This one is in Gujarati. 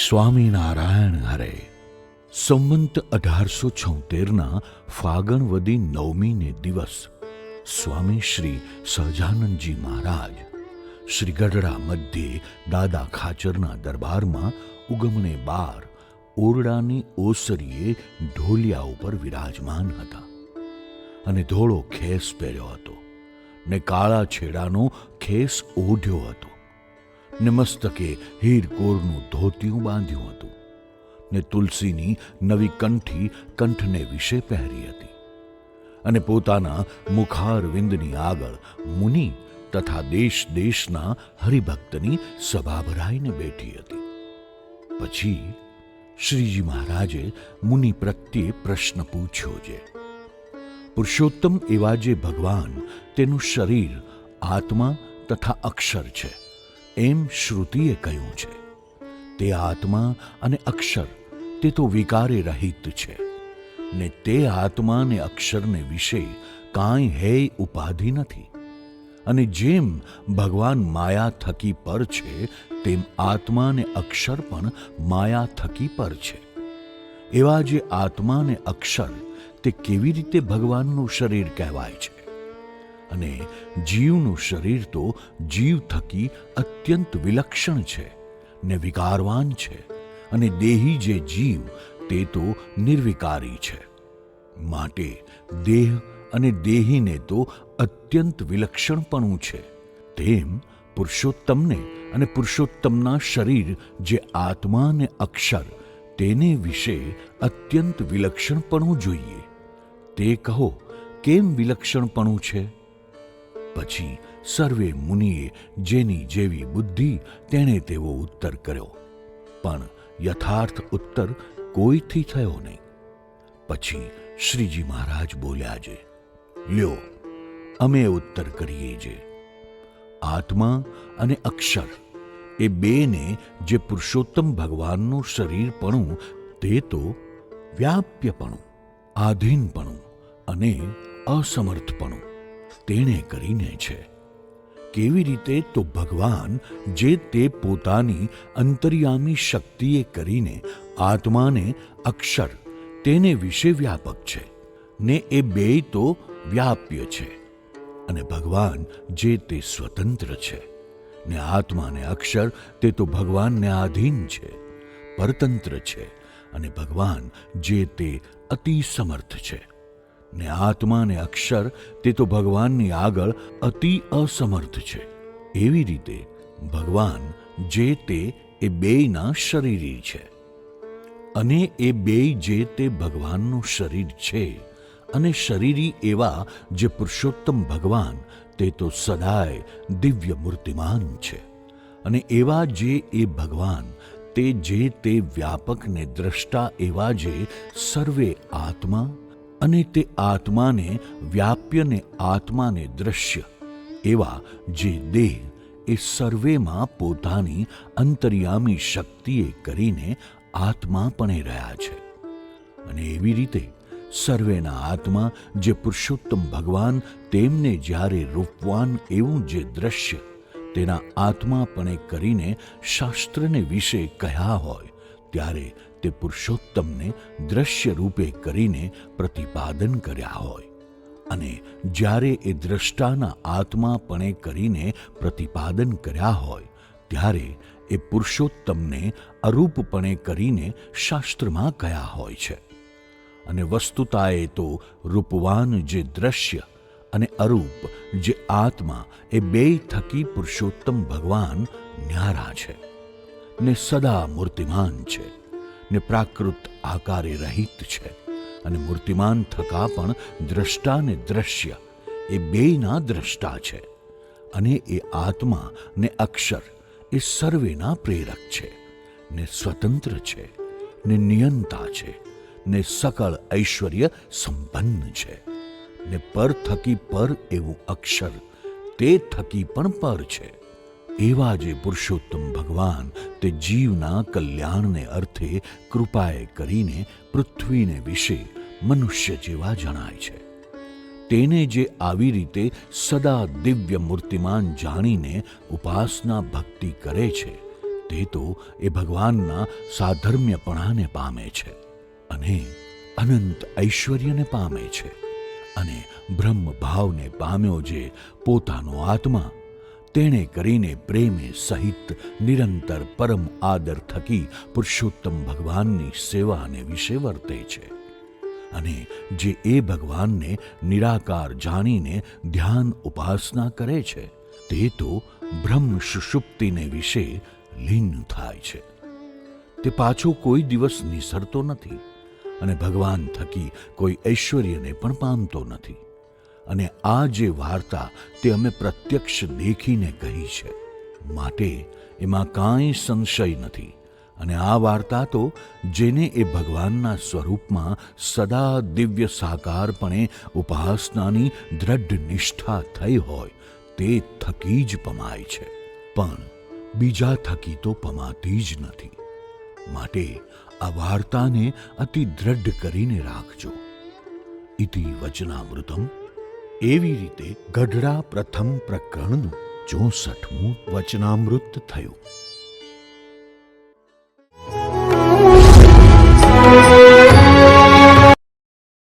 સ્વામિનારાયણ હરે, સંવંત અઢારસો છોતેરના ફાગણવદી નવમીને દિવસ, સ્વામી શ્રી સહજાનંદજી મહારાજ, શ્રી ગઢડા મધ્યે દાદા ખાચરના દરબારમાં ઉગમણે બાર ઓરડાની ઓસરીએ ઢોલિયા ઉપર વિરાજમાન હતા અને ધોળો ખેસ પહેર્યો હતો ને કાળા છેડાનો ખેસ ઓઢ્યો હતો. ને મસ્તકે હીરકોરનું ધોતિયું બાંધ્યું હતું ને તુલસીની નવી કંઠી કંઠને વિશે પહેરી હતી અને પોતાના મુખારવિંદની આગળ મુનિ તથા દેશ દેશના હરિભક્તની સભા ભરાઈને બેઠી હતી. પછી શ્રીજી મહારાજે મુનિ પ્રત્યે પ્રશ્ન પૂછ્યો છે પુરુષોત્તમ, એવા જે ભગવાન, તેનું શરીર, આત્મા તથા અક્ષર છે? એમ શ્રુતિએ કહ્યું છે. તે આત્મા અને અક્ષર તે તો વિકારે રહિત છે. ને તે આત્મા ને અક્ષરને વિશે કાંઈ હે ઉપાધિ નથી. અને જેમ ભગવાન માયા થકી પર છે, તેમ આત્મા ને અક્ષર પણ માયા થકી પર છે. એવા જે આત્મા ને અક્ષર તે કેવી રીતે ભગવાનનું શરીર કહેવાય છે? અને જીવનું શરીર તો જીવ થકી અત્યંત વિલક્ષણ છે, ને વિકારવાન છે, અને દેહી જે જીવ તે તો નિર્વિકારી છે. માટે દેહ અને દેહીને તો અત્યંત વિલક્ષણપણું છે. તેમ પુરુષોત્તમને અને પુરુષોત્તમના શરીર જે આત્મા અને અક્ષર તેને વિશે અત્યંત વિલક્ષણપણું જોઈએ. તે કહો, કેમ વિલક્ષણપણું છે? પછી સર્વે મુનિએ જેની જેવી બુદ્ધિ તેણે તેવો ઉત્તર કર્યો. પણ યથાર્થ ઉત્તર કોઈથી થયો નહીં. પછી શ્રીજી મહારાજ બોલ્યા છે લ્યો, અમે ઉત્તર કરીએ છે આત્મા અને અક્ષર એ બેને જે પુરુષોત્તમ ભગવાનનું શરીરપણું તે તો વ્યાપ્યપણું, આધીનપણું અને અસમર્થપણું. તેણે કરીને છે, કેવી રીતે તો ભગવાન જે તે પોતાની અંતર્યામી શક્તિએ કરીને આત્માને અક્ષર તેને વિશે વ્યાપક છે, ને એ બે તો વ્યાપ્ય છે, અને ભગવાન જે તે સ્વતંત્ર છે, ને આત્માને અક્ષર તે તો ભગવાનને આધીન છે, પરતંત્ર છે, અને ભગવાન જે તે અતિ સમર્થ છે. ને આત્મા ને અક્ષર તે તો ભગવાનની આગળ અતિ અસમર્થ છે. એવી રીતે ભગવાન જે તે એ બેયના શરીરી છે. અને એ બેય જે તે ભગવાનનું શરીર છે અને શરીરી એવા જે પુરુષોત્તમ ભગવાન તે તો સદાય દિવ્ય મૂર્તિમાન છે. અને એવા જે એ ભગવાન તે જે તે વ્યાપક ને દ્રષ્ટા એવા જે સર્વે આત્મા અને તે આત્માને વ્યાપ્ય આત્માને દ્રશ્ય. એવા જે દેહ એ સર્વેમાં પોતાની અંતર્યામી શક્તિએ કરીને આત્મા પણ રહ્યા છે. અને એવી રીતે સર્વેના આત્મા જે પુરુષોત્તમ ભગવાન તેમને જ્યારે રૂપવાન એવું જે દ્રશ્ય તેના આત્માપણે કરીને શાસ્ત્રને વિશે કહ્યા હોય, ત્યારે તે પુરુષોત્તમને દ્રશ્ય રૂપે કરીને પ્રતિપાદન કર્યા હોય અને જ્યારે એ દ્રષ્ટાના આત્માપણે કરીને પ્રતિપાદન કર્યા હોય, ત્યારે એ પુરુષોત્તમને અરૂપપણે કરીને શાસ્ત્રમાં કયા હોય છે. અને વસ્તુતાએ તો રૂપવાન જે દ્રશ્ય અને અરૂપ જે આત્મા એ બે થકી પુરુષોત્તમ ભગવાન ન્યારા છે ને સદા મૂર્તિમાન છે. ને પ્રાકૃત આકારે રહિત છે અને મૂર્તિમાન થકા પણ દ્રષ્ટા ને દ્રશ્ય. એ બેયના દ્રષ્ટા છે અને એ આત્મા ને અક્ષર એ સર્વેના પ્રેરક છે, ને સ્વતંત્ર છે, ને નિયંતા છે, ને સકળ ઐશ્વર્ય સંપન્ન છે. ને પર થકી પર એવું અક્ષર, તે થકી પણ પર છે. એવા જે પુરુષોત્તમ ભગવાન તે જીવના કલ્યાણને અર્થે કૃપાએ કરીને પૃથ્વીને વિશે મનુષ્ય જેવા જણાય છે. તેને જે આવી રીતે સદા દિવ્ય મૂર્તિમાન જાણીને ઉપાસના ભક્તિ કરે છે, તે તો એ ભગવાનના સાધર્મ્યપણાને પામે છે અને અનંત ઐશ્વર્યને પામે છે અને બ્રહ્મ ભાવને પામ્યો જે પોતાનો આત્મા તેણે કરીને પ્રેમે સહિત નિરંતર પરમ આદર થકી પુરુષોત્તમ ભગવાનની સેવાને વિશે વર્તે છે. અને જે એ ભગવાનને નિરાકાર જાણીને ધ્યાન ઉપાસના કરે છે, તે તો બ્રહ્મ સુષુપ્તિને વિશે લીન થાય છે. તે પાછો કોઈ દિવસ નિસરતો નથી અને ભગવાન થકી કોઈ ઐશ્વર્યને પણ પામતો નથી. અને આ જે વાર્તા તે અમે પ્રત્યક્ષ દેખીને કહી છે. માટે એમાં કાંઈ સંશય નથી. અને આ વાર્તા તો જેને એ ભગવાનના સ્વરૂપમાં સદા દિવ્ય સાકારપણે ઉપાસનાની દ્રઢ નિષ્ઠા થઈ હોય, તે થકી જ પમાય છે. પણ બીજા થકી તો પમાતી જ નથી. માટે આ વાર્તાને અતિ દ્રઢ કરીને રાખજો. ઇતિ વચનામૃતમ એવી રીતે ગઢડા પ્રથમ પ્રકરણનું ચોસઠમું વચનામૃત થયું.